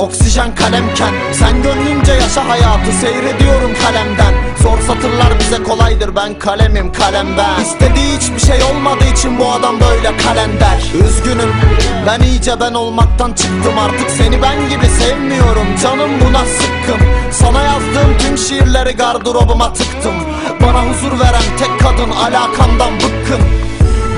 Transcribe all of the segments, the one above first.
oksijen kalemken. Sen gönlünce yaşa hayatı seyrediyorum kalemden. Zor satırlar bize kolaydır ben kalemim kalem ben. İstediği hiçbir şey olmadığı için bu adam böyle kalender Üzgünüm ben iyice ben olmaktan çıktım. Artık seni ben gibi sevmiyorum Canım buna sıkkın. Sana yazdığım tüm şiirleri gardırobuma tıktım. Bana huzur veren tek kadın alakamdan bıkkın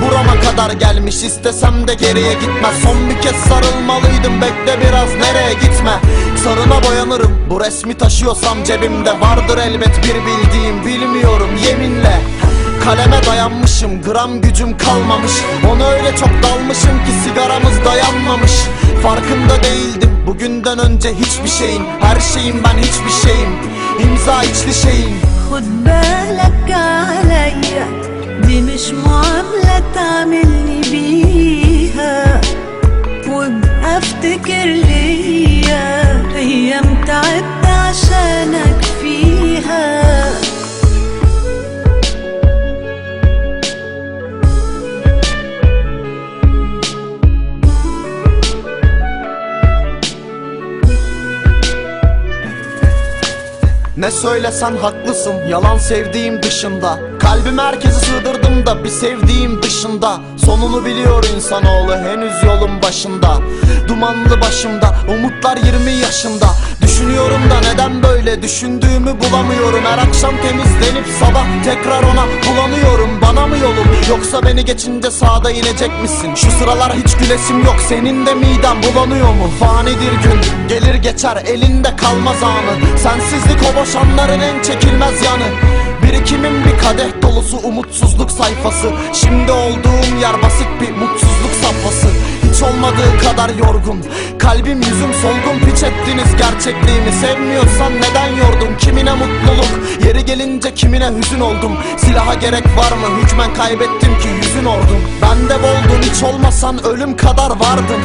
Burama kadar gelmiş. İstesem de geriye gitmez. Son bir kez sarılmalıydım. Bekle biraz nereye gitme? Sarına boyanırım. Bu resmi taşıyorsam cebimde Vardır elbet bir bildiğim. Bilmiyorum yeminle. Kaleme dayanmışım. Gram gücüm kalmamış. Ona öyle çok dalmışım ki sigaramız dayanmamış. Farkında değildim. Bugünden önce hiçbir şeyin Her şeyim ben hiçbir şeyim. İmza içli şeyim. Hud دي مش معاملة تعملني Ne söylesen haklısın yalan sevdiğim dışında. Kalbimi herkese sığdırdım da bir sevdiğim dışında. Sonunu biliyor insanoğlu henüz yolun başında. Dumanlı başımda umutlar 20 yaşında. Düşünüyorum da neden böyle düşündüğümü bulamıyorum. Her akşam temizlenip sabah tekrar ona bulanıyorum yoksa beni geçince sağda inecek misin? Şu sıralar hiç gülesim yok. Senin de miden bulanıyor mu? Fanidir gün. Gelir geçer. Elinde kalmaz anı. Sensizlik o boşanların en çekilmez yanı. Birikimin bir kadeh dolusu umutsuzluk sayfası. Şimdi olduğum yer basit bir mutsuzluk safhası Hiç olmadığı kadar yorgun Kalbim yüzüm solgun piç ettiniz gerçekliğimi Sevmiyorsan neden yordun kimine mutluluk Yeri gelince kimine hüzün oldum Silaha gerek var mı hükmen kaybettim ki yüzün ordum Ben de boldun hiç olmasan ölüm kadar vardım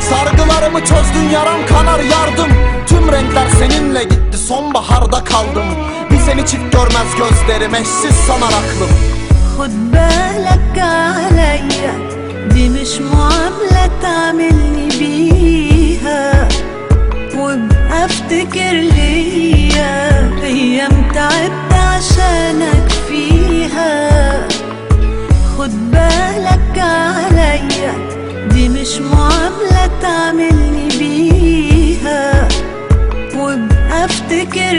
Sargılarımı çözdün yaram kanar yardım Tüm renkler seninle gitti sonbaharda kaldım Bir seni çift görmez gözlerim eşsiz sanar aklım خد بالك عليا دي مش معاملة تعملني بيها وابقى افتكر ليا أيام تعبت عشانك فيها. خد بالك عليا دي مش معاملة تعملني بيها وابقى افتكر